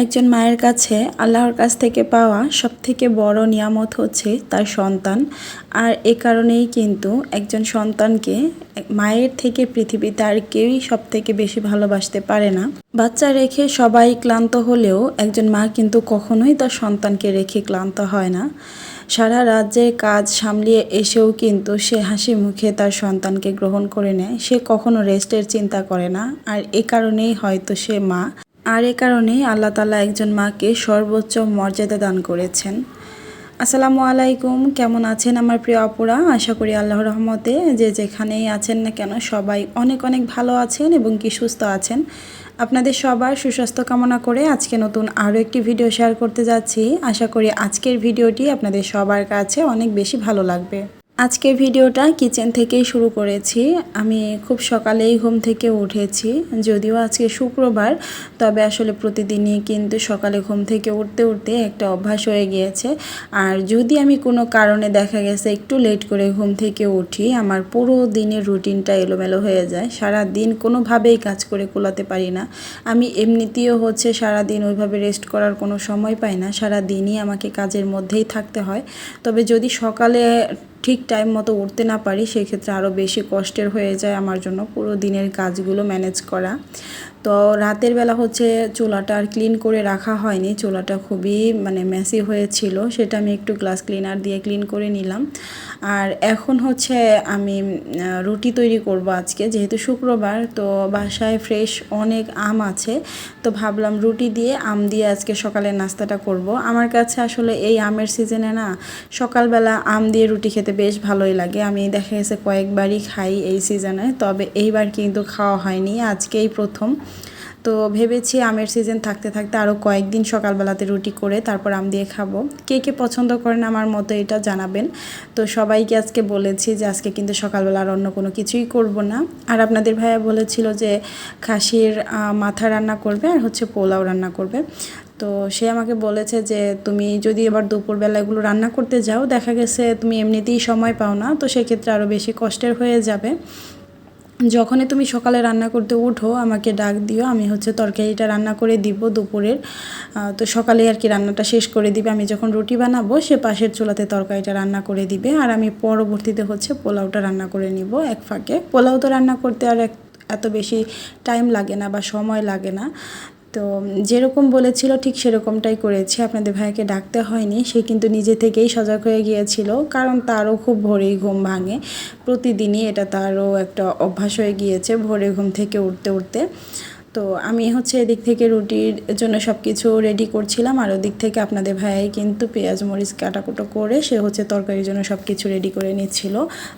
একজন মায়ের কাছে আল্লাহর কাছ থেকে পাওয়া সবথেকে বড় নিয়ামত হচ্ছে তার সন্তান। আর এ কারণেই কিন্তু একজন সন্তানকে মায়ের থেকে পৃথিবীতে আর কেউই সব থেকে বেশি ভালোবাসতে পারে না। বাচ্চা রেখে সবাই ক্লান্ত হলেও একজন মা কিন্তু কখনোই তার সন্তানকে রেখে ক্লান্ত হয় না। সারা রাজ্যের কাজ সামলিয়ে এসেও কিন্তু সে হাসি মুখে তার সন্তানকে গ্রহণ করে নেয়। সে কখনো রেস্টের চিন্তা করে না। আর এ কারণেই হয়তো সে মা আর এ কারণেই আল্লাহ তালা একজন মাকে সর্বোচ্চ মর্যাদা দান করেছেন। আসসালামু আলাইকুম, কেমন আছেন আমার প্রিয় অপরা আশা করি আল্লাহর রহমতে যে যেখানেই আছেন না কেন সবাই অনেক অনেক ভালো আছেন এবং কি সুস্থ আছেন। আপনাদের সবার সুস্বাস্থ্য কামনা করে আজকে নতুন আরও একটি ভিডিও শেয়ার করতে যাচ্ছি। আশা করি আজকের ভিডিওটি আপনাদের সবার কাছে অনেক বেশি ভালো লাগবে। আজকের ভিডিওটা কিচেন থেকেই শুরু করেছি। আমি খুব সকালেই ঘুম থেকে উঠেছি, যদিও আজকে শুক্রবার, তবে আসলে প্রতিদিনই কিন্তু সকালে ঘুম থেকে উঠতে উঠতে একটা অভ্যাস হয়ে গিয়েছে। আর যদি আমি কোনো কারণে দেখা গেছে একটু লেট করে ঘুম থেকে উঠি, আমার পুরো দিনের রুটিনটা এলোমেলো হয়ে যায়। সারা দিন কোনোভাবেই কাজ করে কোলাতে পারি না। আমি এমনিতেও হচ্ছে সারা দিন ওইভাবে রেস্ট করার কোনো সময় পাই না। সারা দিনই আমাকে কাজের মধ্যেই থাকতে হয়। তবে যদি সকালে ঠিক টাইম মতো উঠতে না পারি, সেক্ষেত্রে আরও বেশি কষ্টের হয়ে যায় আমার জন্য পুরো দিনের কাজগুলো ম্যানেজ করা। তো রাতের বেলা হচ্ছে চুলাটা আর ক্লিন করে রাখা হয়নি। চুলাটা খুবই মানে মেসি হয়েছিল। সেটা আমি একটু গ্লাস ক্লিনার দিয়ে ক্লিন করে নিলাম। আর এখন হচ্ছে আমি রুটি তৈরি করব আজকে। যেহেতু শুক্রবার, তো বাসায় ফ্রেশ অনেক আম আছে। তো ভাবলাম রুটি দিয়ে আম দিয়ে আজকে সকালে নাস্তাটা করব। আমার কাছে আসলে এই আমের সিজনে না, সকালবেলা আম দিয়ে রুটি খেতে বেশ ভালোই লাগে। আমি দেখা গেছে কয়েকবারই খাই এই সিজনে তবে এইবার কিন্তু খাওয়া হয়নি। আজকেই প্রথম। তো ভেবেছি আমের সিজন থাকতে থাকতে আরও কয়েকদিন সকালবেলাতে রুটি করে তারপর আম দিয়ে খাব। কে কে পছন্দ করেন আমার মতো এটা জানাবেন। তো সবাইকে আজকে বলেছি যে আজকে কিন্তু সকালবেলা আর অন্য কোনো কিছুই করব না। আর আপনাদের ভাইয়া বলেছিল যে খাসির মাথা রান্না করবে আর হচ্ছে পোলাও রান্না করবে। তো সে আমাকে বলেছে যে তুমি যদি এবার দুপুরবেলা এগুলো রান্না করতে যাও, দেখা গেছে তুমি এমনিতেই সময় পাও না, তো সেক্ষেত্রে আরও বেশি কষ্টের হয়ে যাবে। যখনই তুমি সকালে রান্না করতে উঠো, আমাকে ডাক দিও, আমি হচ্ছে তরকারিটা রান্না করে দিব দুপুরের। তো সকালে আর কি রান্নাটা শেষ করে দিবে। আমি যখন রুটি বানাবো, সে পাশের চুলাতে তরকারিটা রান্না করে দিবে। আর আমি পরবর্তীতে হচ্ছে পোলাওটা রান্না করে নিব এক ফাঁকে। পোলাও তো রান্না করতে আর এক এত বেশি টাইম লাগে না বা সময় লাগে না। তো যেরকম বলেছিল ঠিক সেরকমটাই করেছি। আপনাদের ভাইকে ডাকতে হয়নি, সে কিন্তু নিজে থেকেই সজাগ হয়ে গিয়েছিল, কারণ তারও খুব ভোরেই ঘুম ভাঙে। প্রতিদিনই এটা তারও একটা অভ্যাস হয়ে গিয়েছে, ভোরে ঘুম থেকে উঠতে উঠতে। তো আমি হচ্ছে এদিক থেকে রুটির জন্য সব কিছু রেডি করছিলাম, আর ওদিক থেকে আপনাদের ভাইয়াই কিন্তু পেঁয়াজ, মরিচ, কাটাকুটো করে সে হচ্ছে তরকারির জন্য সব কিছু রেডি করে নিচ্ছিল।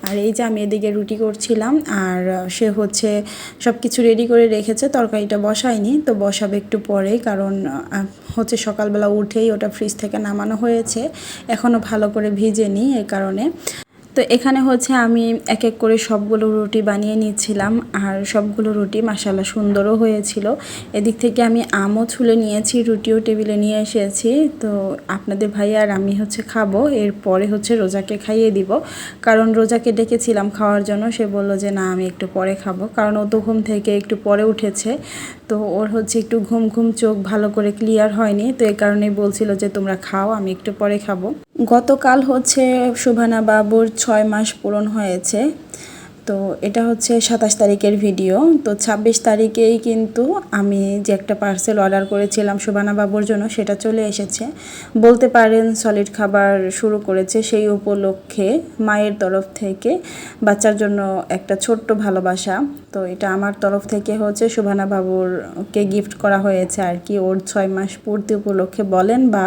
আর এই যে আমি এদিকে রুটি করছিলাম, আর সে হচ্ছে সব কিছু রেডি করে রেখেছে, তরকারিটা বসায়নি, তো বসাবে একটু পরেই, কারণ হচ্ছে সকালবেলা উঠেই ওটা ফ্রিজ থেকে নামানো হয়েছে এখনও ভালো করে ভিজেনি এই কারণে। তো এখানে হচ্ছে আমি এক এক করে সবগুলো রুটি বানিয়ে নিয়েছিলাম আর সবগুলো রুটি মাসালা সুন্দরও হয়েছিল। এদিক থেকে আমি আমও ছুলে নিয়েছি, রুটিও টেবিলে নিয়ে এসেছি। তো আপনাদের ভাই আর আমি হচ্ছে খাব, এরপরে হচ্ছে রোজাকে খাইয়ে দিব। কারণ রোজাকে ডেকেছিলাম খাওয়ার জন্য, সে বলল যে না, আমি একটু পরে খাব। কারণ ও তো ঘুম থেকে একটু পরে উঠেছে। তো ওর হচ্ছে একটু ঘুম ঘুম চোখ ভালো করে ক্লিয়ার হয়নি, তো এই কারণে বলছিল যে, তোমরা খাও, আমি একটু পরে খাব। গতকাল হচ্ছে, শোভানা বাবুর ছয় মাস পূরণ হয়েছে। তো এটা হচ্ছে সাতাশ তারিখের ভিডিও। তো ছাব্বিশ তারিখেই কিন্তু আমি যে একটা পার্সেল অর্ডার করেছিলাম শোভানা বাবুর জন্য, সেটা চলে এসেছে। বলতে পারেন সলিড খাবার শুরু করেছে সেই উপলক্ষে মায়ের তরফ থেকে বাচ্চার জন্য একটা ছোট্ট ভালোবাসা। তো এটা আমার তরফ থেকে হচ্ছে শোভানা বাবুরকে গিফট করা হয়েছে আর কি। ওর ছয় মাস পূর্তি উপলক্ষে বলেন বা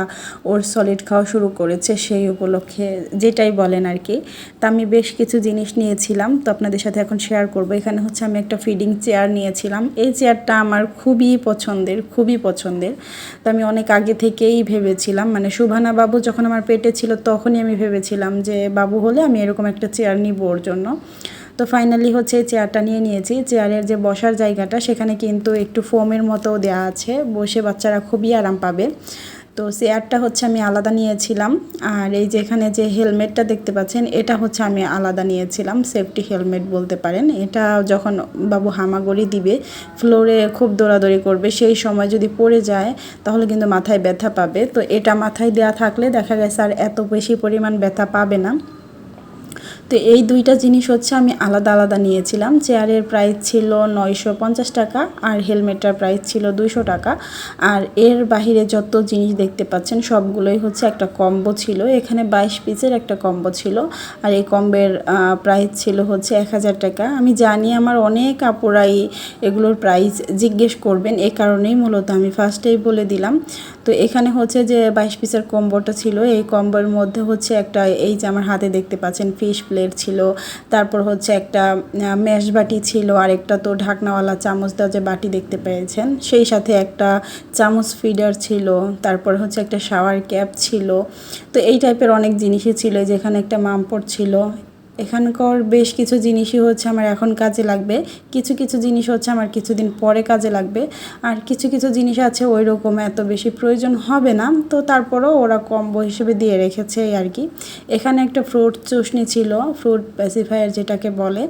ওর সলিড খাওয়া শুরু করেছে সেই উপলক্ষে যেটাই বলেন আর কি। তা আমি বেশ কিছু জিনিস নিয়েছিলাম। তো আপনাদের সাথে এখন শেয়ার করব। এখানে হচ্ছে আমি একটা ফিডিং চেয়ার নিয়েছিলাম। এই চেয়ারটা আমার খুবই পছন্দের খুবই পছন্দের। তো আমি অনেক আগে থেকেই ভেবেছিলাম মানে সুভানা বাবু যখন আমার পেটে ছিল তখনই আমি ভেবেছিলাম যে, বাবু, হলে আমি এরকম একটা চেয়ার নিব ওর জন্য। তো ফাইনালি হচ্ছে চেয়ারটা নিয়ে নিয়েছি। চেয়ারের যে বসার জায়গাটা, সেখানে কিন্তু একটু ফোমের মতো দেওয়া আছে। বসে বাচ্চারা খুবই আরাম পাবে। তো চেয়ারটা হচ্ছে আমি আলাদা নিয়েছিলাম। আর এই যে এখানে যে হেলমেটটা দেখতে পাচ্ছেন, এটা হচ্ছে আমি আলাদা নিয়েছিলাম, সেফটি হেলমেট বলতে পারেন। এটা যখন বাবু হামাগড়ি দিবে, ফ্লোরে খুব দৌড়াদৌড়ি করবে, সেই সময় যদি পড়ে যায়, তাহলে কিন্তু মাথায় ব্যথা পাবে। তো এটা মাথায় দেওয়া থাকলে দেখা গেছে আর এত বেশি পরিমাণ ব্যথা পাবে না। তো এই দুইটা জিনিস হচ্ছে আমি আলাদা আলাদা নিয়েছিলাম। চেয়ারের প্রাইস ছিল নয়শো পঞ্চাশ টাকা আর হেলমেটটার প্রাইস ছিল দুইশো টাকা। আর এর বাহিরে যত জিনিস দেখতে পাচ্ছেন, সবগুলোই হচ্ছে একটা কম্বো ছিল। এখানে বাইশ পিসের একটা কম্বো ছিল। আর এই কম্বের প্রাইস ছিল হচ্ছে এক হাজার টাকা। আমি জানি আমার অনেক আপুরাই এগুলোর প্রাইস জিজ্ঞেস করবেন। এ কারণেই মূলত আমি ফার্স্টেই বলে দিলাম। তো এখানে হচ্ছে যে বাইশ পিসের কম্বোটা ছিল। এই কম্বোর মধ্যে হচ্ছে একটা, এই যে আমার হাতে দেখতে পাচ্ছেন ফিশ প্লেট ছিল। তারপর হচ্ছে একটা ম্যাশ বাটি ছিল। আর একটা তো ঢাকনাওয়ালা চামচ দেওয়া যে বাটি দেখতে পেয়েছেন। সেই সাথে একটা চামচ ফিডার ছিল। তারপর হচ্ছে একটা শাওয়ার ক্যাপ ছিল। তো এই টাইপের অনেক জিনিসই ছিল। যেখানে একটা মামপট ছিল। এখানকার বেশ কিছু জিনিসই হচ্ছে আমার এখন কাজে লাগবে। কিছু কিছু জিনিস হচ্ছে আমার কিছুদিন পরে কাজে লাগবে। আর কিছু কিছু জিনিস আছে ওই রকম এত বেশি প্রয়োজন হবে না, তো তারপরেও ওরা কম্বো হিসেবে দিয়ে রেখেছে আর কি। এখানে একটা ফ্রুট চুষনি ছিল, ফ্রুট প্যাসিফায়ার যেটাকে বলে।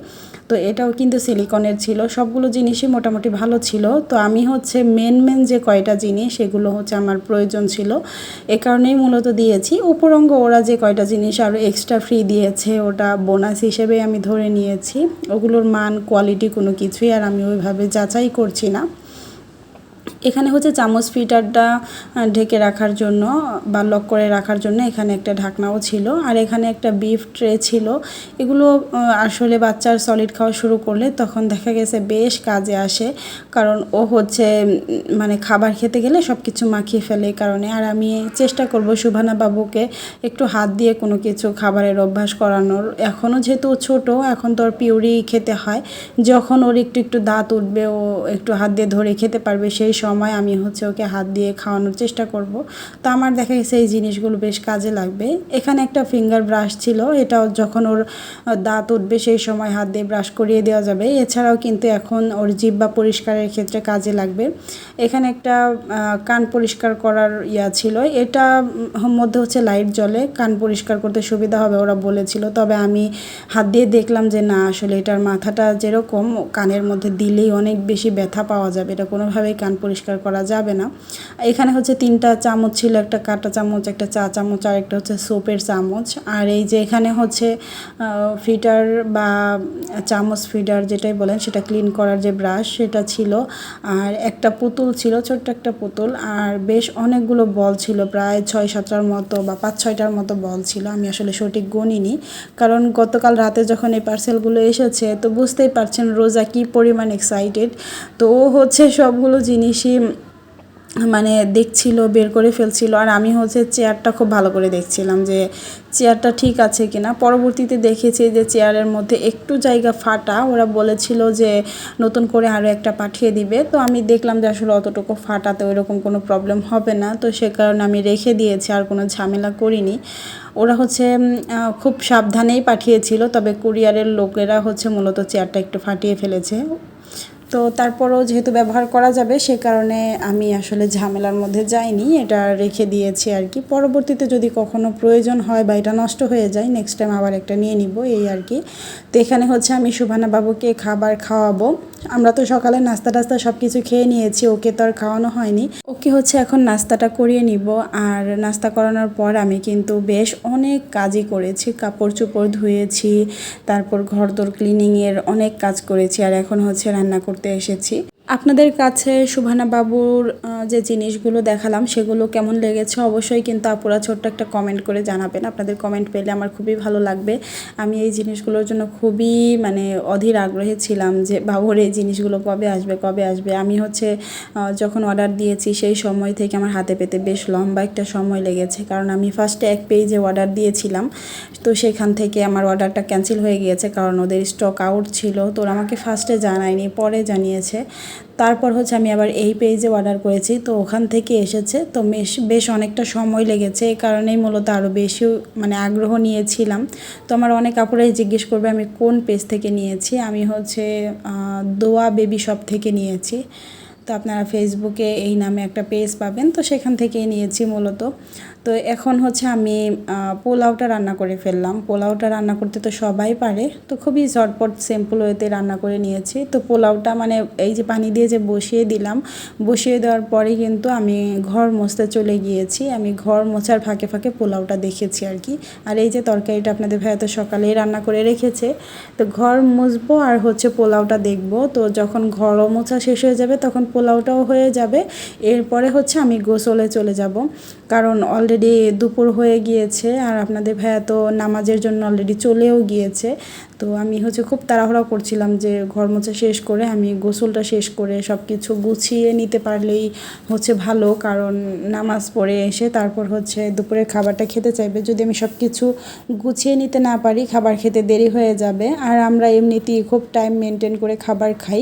তো এটাও কিন্তু সিলিকনের ছিল। সবগুলো জিনিসই মোটামুটি ভালো ছিল। তো আমি হচ্ছে মেন মেন যে কয়টা জিনিস সেগুলো হচ্ছে আমার প্রয়োজন ছিল। এ কারণেই মূলত দিয়েছি। উপরঙ্গ ওরা যে কয়টা জিনিস আরও এক্সট্রা ফ্রি দিয়েছে, ওটা বোনাস হিসেবে আমি ধরে নিয়েছি। ওগুলোর মান কোয়ালিটি কোনো কিছুই আর আমি ওইভাবে যাচাই করছি না। এখানে হচ্ছে চামচ ফিটারটা ঢেকে রাখার জন্য বা লক করে রাখার জন্য এখানে একটা ঢাকনাও ছিল। আর এখানে একটা বিফ ট্রে ছিল। এগুলো আসলে বাচ্চার সলিড খাওয়া শুরু করলে তখন দেখা গেছে বেশ কাজে আসে। কারণ ও হচ্ছে মানে খাবার খেতে গেলে সব কিছু মাখিয়ে ফেলে কারণে। আর আমি চেষ্টা করব সুভানা বাবুকে একটু হাত দিয়ে কোনো কিছু খাবারের অভ্যাস করানোর। এখনও যেহেতু ছোট, এখন তো ওর পিউরি খেতে হয়। যখন ওর একটু একটু দাঁত উঠবে, ও একটু হাত দিয়ে ধরে খেতে পারবে সেই সময় আমি হচ্ছে ওকে হাত দিয়ে খাওয়ানোর চেষ্টা করব। তো আমার দেখা গেছে এই জিনিসগুলো বেশ কাজে লাগবে। এখানে একটা ফিঙ্গার ব্রাশ ছিল, এটাও যখন ওর দাঁত উঠবে সেই সময় হাত দিয়ে ব্রাশ করিয়ে দেওয়া যাবে। এছাড়াও কিন্তু এখন ওর জিব্বা পরিষ্কারের ক্ষেত্রে কাজে লাগবে। এখানে একটা কান পরিষ্কার করার ইয়া ছিল। এটা মধ্যে হচ্ছে লাইট জ্বলে, কান পরিষ্কার করতে সুবিধা হবে ওরা বলেছিল। তবে আমি হাত দিয়ে দেখলাম যে না, আসলে এটার মাথাটা যেরকম, কানের মধ্যে দিলেই অনেক বেশি ব্যথা পাওয়া যাবে। এটা কোনোভাবেই কান পরিষ্কার করা যাবে না। এখানে হচ্ছে তিনটা চামচ ছিল, একটা কাঁটা চামচ, একটা চা চামচ, আর একটা হচ্ছে সোপের চামচ। আর এই যে এখানে হচ্ছে ফিটার বা চামচ ফিডার যেটাই বলেন, সেটা ক্লিন করার যে ব্রাশ সেটা ছিল। আর একটা পুতুল ছিল, ছোট্ট একটা পুতুল। আর বেশ অনেকগুলো বল ছিল, প্রায় ছয় সাতটার মতো বা পাঁচ ছয়টার মতো বল ছিল। আমি আসলে সঠিক গণিনি কারণ গতকাল রাতে যখন এই পার্সেলগুলো এসেছে, তো বুঝতেই পারছেন রোজা কি পরিমাণ এক্সাইটেড তো ও হচ্ছে সবগুলো জিনিসই মানে দেখছিল, বের করে ফেলছিল। আর আমি হচ্ছে চেয়ারটা খুব ভালো করে দেখছিলাম যে চেয়ারটা ঠিক আছে কিনা। পরবর্তীতে দেখেছি যে চেয়ারের মধ্যে একটু জায়গা ফাটা। ওরা বলেছিল যে নতুন করে আরও একটা পাঠিয়ে দিবে। তো আমি দেখলাম যে আসলে অতটুকু ফাটাতে ওই রকম কোনো প্রবলেম হবে না। তো সে কারণে আমি রেখে দিয়েছি, আর কোনো ঝামেলা করিনি। ওরা হচ্ছে খুব সাবধানেই পাঠিয়েছিল। তবে কুরিয়ারের লোকেরা হচ্ছে মূলত চেয়ারটা একটু ফাটিয়ে ফেলেছে। তো তারপরও যেহেতু ব্যবহার করা যাবে, সে কারণে আমি আসলে ঝামেলার মধ্যে যাইনি। এটা রেখে দিয়েছি আর কি। পরবর্তীতে যদি কখনো প্রয়োজন হয় বা এটা নষ্ট হয়ে যায় নেক্সট টাইম আবার একটা নিয়ে নিব, এই আর কি। তো এখানে হচ্ছে আমি সুভানা বাবুকে খাবার খাওয়াবো। আমরা তো সকালে নাস্তা টাস্তা সব কিছু খেয়ে নিয়েছি, ওকে তো আর খাওয়ানো হয়নি। ওকে হচ্ছে এখন নাস্তাটা করিয়ে নিব আর নাস্তা করানোর পর আমি কিন্তু বেশ অনেক কাজই করেছি। কাপড় চোপড় ধুয়েছি, তারপর ঘরদোর ক্লিনিংয়ের অনেক কাজ করেছি আর এখন হচ্ছে রান্না করতে এসেছি। আপনাদের কাছে সুভানা বাবুর যে জিনিসগুলো দেখালাম, সেগুলো কেমন লেগেছে? অবশ্যই কিন্তু আপুরা ছোট্ট একটা কমেন্ট করে জানাবেন। আপনাদের কমেন্ট পেলে আমার খুবই ভালো লাগবে। আমি এই জিনিসগুলোর জন্য খুবই মানে অধীর আগ্রহে ছিলাম যে, বাবুর এই জিনিসগুলো কবে আসবে কবে আসবে? আমি হচ্ছে যখন অর্ডার দিয়েছি, সেই সময় থেকে আমার হাতে পেতে বেশ লম্বা একটা সময় লেগেছে। কারণ আমি ফার্স্টে এক পেজে অর্ডার দিয়েছিলাম। তো সেখান থেকে আমার অর্ডারটা ক্যান্সেল হয়ে গিয়েছে। কারণ ওদের স্টক আউট ছিল। তো আমাকে ফার্স্টে জানায়নি, পরে জানিয়েছে। তারপর হচ্ছে আমি আবার এই পেজে অর্ডার করেছি। তো ওখান থেকে এসেছে। তো বেশ বেশ অনেকটা সময় লেগেছে। এই কারণেই মূলত আরও বেশি মানে আগ্রহ নিয়েছিলাম। তো আমার অনেক কাপড়াই জিজ্ঞেস করবে, আমি কোন পেজ থেকে নিয়েছি? আমি হচ্ছে দোয়া বেবি শপ থেকে নিয়েছি। তো আপনারা ফেসবুকে এই নামে একটা পেজ পাবেন। তো সেখান থেকেই নিয়েছি মূলত। তো এখন হচ্ছে আমি পোলাওটা রান্না করে ফেললাম। পোলাওটা রান্না করতে তো সবাই পারে। তো খুবই ঝটপট সিম্পল ওয়েতে রান্না করে নিয়েছি। তো পোলাওটা মানে এই যে পানি দিয়ে যে বসিয়ে দিলাম, বসিয়ে দেওয়ার পরে কিন্তু আমি ঘর মোছতে চলে গিয়েছি। আমি ঘর মোছার ফাঁকে ফাঁকে পোলাওটা দেখেছি আর কি। আর এই যে তরকারিটা আপনাদের ভাইয়া তো সকালেই রান্না করে রেখেছে। তো ঘর মুছবো আর হচ্ছে পোলাওটা দেখব। তো যখন ঘরও মোছা শেষ হয়ে যাবে, তখন পোলাওটাও হয়ে যাবে। এরপরে হচ্ছে আমি গোসলে চলে যাব। কারণ অলরেডি দুপুর হয়ে গিয়েছে আর আপনাদের ভাইয়া তো নামাজের জন্য অলরেডি চলেও গিয়েছে। তো আমি হচ্ছে খুব তাড়াহুড়া করছিলাম যে ঘর মোছা শেষ করে আমি গোসলটা শেষ করে সব কিছু গুছিয়ে নিতে পারলেই হচ্ছে ভালো, কারণ নামাজ পড়ে এসে তারপর হচ্ছে দুপুরের খাবারটা খেতে চাইবে। যদি আমি সব কিছু গুছিয়ে নিতে না পারি, খাবার খেতে দেরি হয়ে যাবে। আর আমরা এমনিতেই খুব টাইম মেনটেন করে খাবার খাই।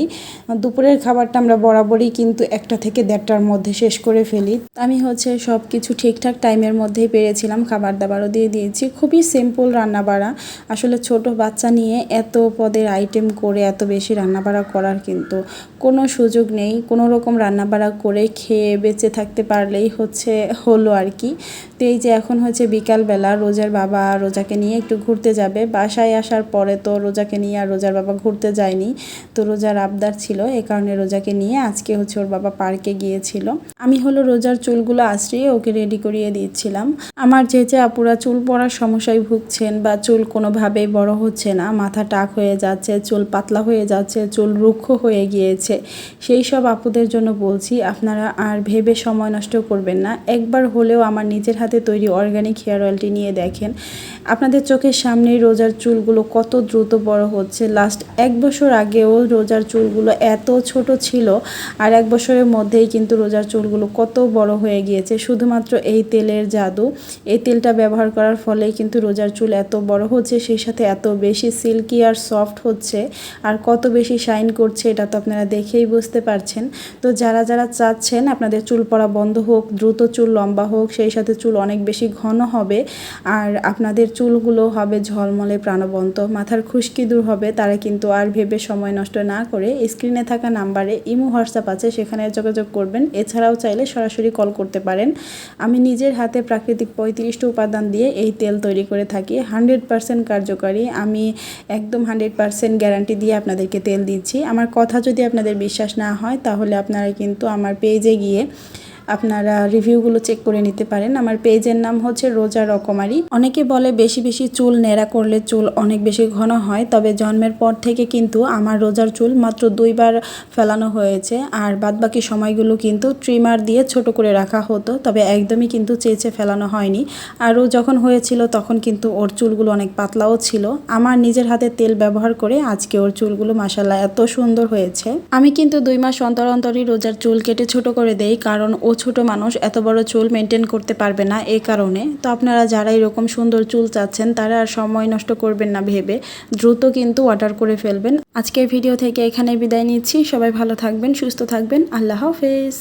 দুপুরের খাবারটা আমরা বরাবরই কিন্তু একটা থেকে দেড়টার মধ্যে শেষ করে ফেলি। আমি হচ্ছে সব কিছু ঠিকঠাক টাইমের মধ্যেই পেরেছিলাম খাবার দাবারও দিয়ে দিয়েছি। খুবই সিম্পল রান্নাবাড়া। আসলে ছোট বাচ্চা নিয়ে এত পদের আইটেম করে এত বেশি রান্নাবাড়া করার কিন্তু কোনো সুযোগ নেই। কোনো রকম রান্নাবাড়া করে খেয়ে বেঁচে থাকতে পারলেই হচ্ছে, হলো আর কি। তো এই যে এখন হচ্ছে বিকালবেলা, রোজার বাবা রোজাকে নিয়ে একটু ঘুরতে যাবে। বাসায় আসার পরে তো রোজাকে নিয়ে আর রোজার বাবা ঘুরতে যায়নি। তো রোজার আবদার ছিল, এ কারণে রোজাকে নিয়ে আজকে হচ্ছে ওর বাবা পার্কে গিয়েছিল। আমি হলো রোজার চুলগুলো আশ্রিয়ে ওকে রেডি করিয়ে দিয়েছিলাম আমার যে যে আপুরা চুল পড়ার সমস্যায় ভুগছেন বা চুল কোনোভাবেই বড় হচ্ছে না, মাথা টাক হয়ে যাচ্ছে, চুল পাতলা হয়ে যাচ্ছে, চুল রুক্ষ হয়ে গিয়েছে। সেই সব আপুদের জন্য বলছি, আপনারা আর ভেবে সময় নষ্ট করবেন না। একবার হলেও আমার নিজের হাতে তৈরি অর্গ্যানিক হেয়ার অয়েলটি নিয়ে দেখেন। আপনাদের চোখের সামনেই রোজার চুলগুলো কত দ্রুত বড় হচ্ছে। লাস্ট এক বছর আগেও রোজার চুলগুলো এত ছোট ছিল আর এক বছরের মধ্যেই কিন্তু রোজার চুলগুলো কত বড় হয়ে গিয়েছে। শুধুমাত্র এই তেলের জাদু, এই তেলটা ব্যবহার করার ফলেই কিন্তু রোজার চুল এত বড় হচ্ছে, সেই সাথে এত বেশি সিল্কি আর সফট হচ্ছে আর কত বেশি শাইন করছে এটা তো আপনারা দেখেই বুঝতে পারছেন। তো যারা যারা চাচ্ছেন আপনাদের চুল পড়া বন্ধ হোক, দ্রুত চুল লম্বা হোক, সেই সাথে চুল অনেক বেশি ঘন হবে আর আপনাদের চুলগুলো হবে ঝলমলে প্রাণবন্ত, মাথার খুশকি দূর হবে, তারা কিন্তু আর ভেবে সময় নষ্ট না করে স্ক্রিনে থাকা নাম্বারে ইমো, হোয়াটসঅ্যাপ আছে, সেখানে যোগাযোগ করবেন। এছাড়াও চাইলে সরাসরি কল করতে পারেন। আমি নিজের হাতে প্রাকৃতিক পঁয়ত্রিশটা উপাদান দিয়ে এই তেল তৈরি করে থাকি। হান্ড্রেড পারসেন্ট কার্যকারী। আমি একদম হান্ড্রেড পারসেন্ট গ্যারান্টি দিয়ে আপনাদেরকে তেল দিচ্ছি। আমার কথা যদি আপনাদের বিশ্বাস না হয়, তাহলে আপনারা কিন্তু আমার পেজে গিয়ে আপনারা রিভিউগুলো চেক করে নিতে পারেন। আমার পেজের নাম হচ্ছে রোজা রকমারি। অনেকে বলে বেশি বেশি চুল নেড়া করলে চুল অনেক বেশি ঘন হয়, তবে জন্মের পর থেকে কিন্তু আমার রোজার চুল মাত্র দুইবার ফেলানো হয়েছে। আর বাদবাকি সময়গুলো কিন্তু ট্রিমার দিয়ে ছোট করে রাখা হতো, তবে একদমই কিন্তু চেঁচে ফেলানো হয়নি। আর ও যখন হয়েছিল তখন কিন্তু ওর চুলগুলো অনেক পাতলাও ছিল। আমার নিজের হাতে তেল ব্যবহার করে আজকে ওর চুলগুলো মাসাল্লাহ এত সুন্দর হয়েছে। আমি কিন্তু দুই মাস অন্তর অন্তরই রোজার চুল কেটে ছোট করে দেই, কারণ ও ছোট মানুষ, এত বড় চুল মেনটেন করতে পারবে না এ কারণে। তো আপনারা যারা এরকম সুন্দর চুল চাচ্ছেন, তারা আর সময় নষ্ট করবেন না ভেবে, দ্রুত কিন্তু অর্ডার করে ফেলবেন। আজকের ভিডিও থেকে এখানে বিদায় নিচ্ছি। সবাই ভালো থাকবেন, সুস্থ থাকবেন। আল্লাহ হাফেজ।